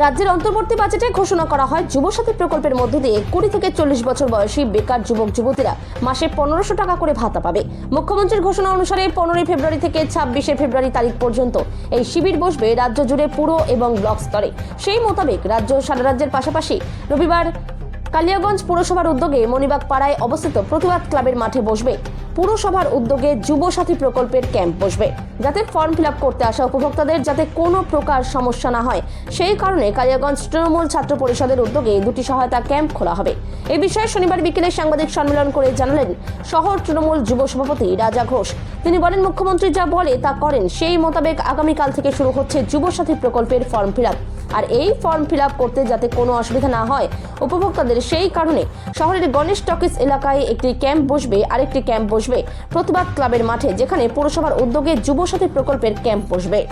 রাজ্যের অন্তর্বর্তী বাজেটে ঘোষণা করা হয়, যুবসাথী প্রকল্পের মধ্য দিয়ে কুড়ি থেকে চল্লিশ বছর বয়সী বেকার যুবক, যুবতীরা মাসে পনেরোশো টাকা করে ভাতা পাবে। মুখ্যমন্ত্রীর ঘোষণা অনুসারে পনেরোই ফেব্রুয়ারি থেকে ছাব্বিশে ফেব্রুয়ারি তারিখ পর্যন্ত এই শিবির বসবে রাজ্য জুড়ে পুরো এবং ব্লক স্তরে। সেই মোতাবেক রাজ্য সারা রাজ্যের পাশাপাশি রবিবার কালিয়াগঞ্জ পুরসভার উদ্যোগে মণিবাগ পাড়ায় অবস্থিত প্রতিবাদ ক্লাবের মাঠে বসবে পুরসভার উদ্যোগে যুবসাথী প্রকল্পের ক্যাম্প বসবে। যাতে ফর্ম ফিল করতে আসা উপভোক্তাদের যাতে কোনো প্রকার সমস্যা না হয়। সেই কারণে কালিয়াগঞ্জ তৃণমূল ছাত্র পরিষদের উদ্যোগে দুটি সহায়তা ক্যাম্প খোলা হবে। এই বিষয়ে শনিবার বিকেলে সাংবাদিক সম্মেলন করে জানালেন শহর তৃণমূল যুব সভাপতি রাজা ঘোষ। তিনি বলেন, মুখ্যমন্ত্রী যা বলে তা করেন, সেই মোতাবেক আগামীকাল থেকে শুরু হচ্ছে যুবসাথী প্রকল্পের ফর্ম ফিল আর এই ফর্ম ফিল করতে যাতে কোনো অসুবিধা না হয়, উপভোক্তাদের সেই কারণে শহরের গণেশ টকিস এলাকায় একটি ক্যাম্প বসবে। আরেকটি ক্যাম্প বসবে প্রতিবাদ ক্লাবের মাঠে যেখানে পৌরসভার উদ্যোগে যুবসাথী প্রকল্পের ক্যাম্প বসবে।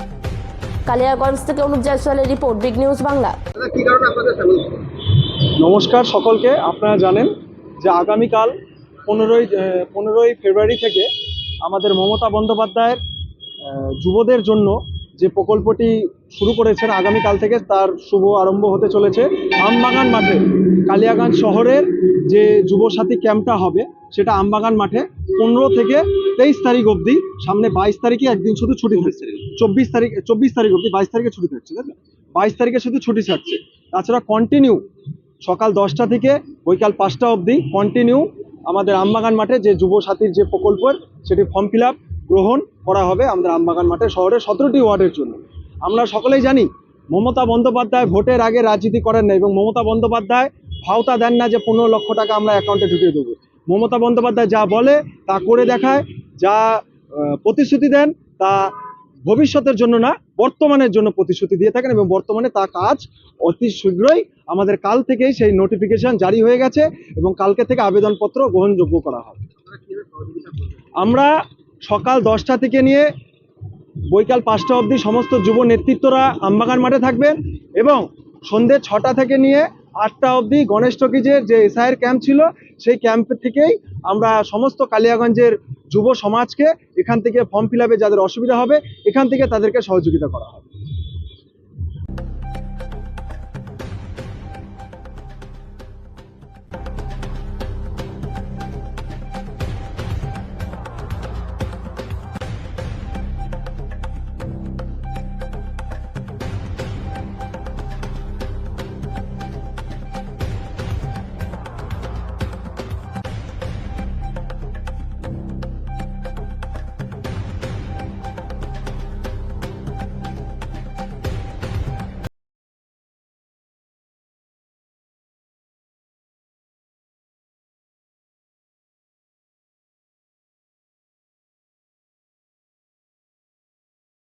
কালিয়াগঞ্জ থেকে অনুপ জয়সওয়ালের রিপোর্ট বিগ নিউজ বাংলা? নমস্কার সকলকে আপনারা জানেন যে আগামীকাল পনেরোই পনেরোই ফেব্রুয়ারি থেকে আমাদের মমতা বন্দ্যোপাধ্যায়ের আহ, যুবদের জন্য যে প্রকল্পটি শুরু করেছেন আগামীকাল থেকে তার শুভ আরম্ভ হতে চলেছে আমবাগান মাঠে। কালিয়াগঞ্জ শহরের যে যুবসাথী ক্যাম্পটা হবে, সেটা আমবাগান মাঠে পনেরো থেকে তেইশ তারিখ অবধি, সামনে বাইশ তারিখে একদিন শুধু ছুটি থাকছে। চব্বিশ তারিখ চব্বিশ তারিখ অবধি বাইশ তারিখে ছুটি থাকছে, তাই তো? বাইশ তারিখে শুধু ছুটি থাকছে। তাছাড়া কন্টিনিউ সকাল দশটা থেকে বৈকাল পাঁচটা অবধি কন্টিনিউ আমাদের আমবাগান মাঠে যে যুব সাথীর যে প্রকল্পের, সেটি ফর্ম ফিল গ্রহণ করা হবে আমাদের আমবাগান মাঠে শহরের সতেরোটি ওয়ার্ডের জন্য। আমরা সকলেই জানি, মমতা বন্দ্যোপাধ্যায় ভোটের আগে রাজনীতি করেন না এবং মমতা বন্দ্যোপাধ্যায় ভাওতা দেন না যে পনেরো লক্ষ টাকা আমরা অ্যাকাউন্টে ঢুকিয়ে দেবো। মমতা বন্দ্যোপাধ্যায় যা বলে, তা করে দেখায়, যা প্রতিশ্রুতি দেন, তা ভবিষ্যতের জন্য না, বর্তমানের জন্য প্রতিশ্রুতি দিয়ে থাকেন এবং বর্তমানে তা কাজ অতি শীঘ্রই আমাদের কাল থেকেই সেই নোটিফিকেশন জারি হয়ে গেছে এবং কালকে থেকে আবেদনপত্র গ্রহণযোগ্য করা হবে। আমরা সকাল দশটা থেকে নিয়ে বৈকাল পাঁচটা অবধি সমস্ত যুব নেতৃত্বরা আমবাগান মাঠে থাকবেন এবং সন্ধ্যে ছটা থেকে নিয়ে আটটা অবধি গণেশ টকিজের যে এসআইয়ের ক্যাম্প ছিল, সেই ক্যাম্প থেকেই আমরা সমস্ত কালিয়াগঞ্জের যুব সমাজকে এখান থেকে ফর্ম ফিল যাদের অসুবিধা হবে, এখান থেকে তাদেরকে সহযোগিতা করা হবে।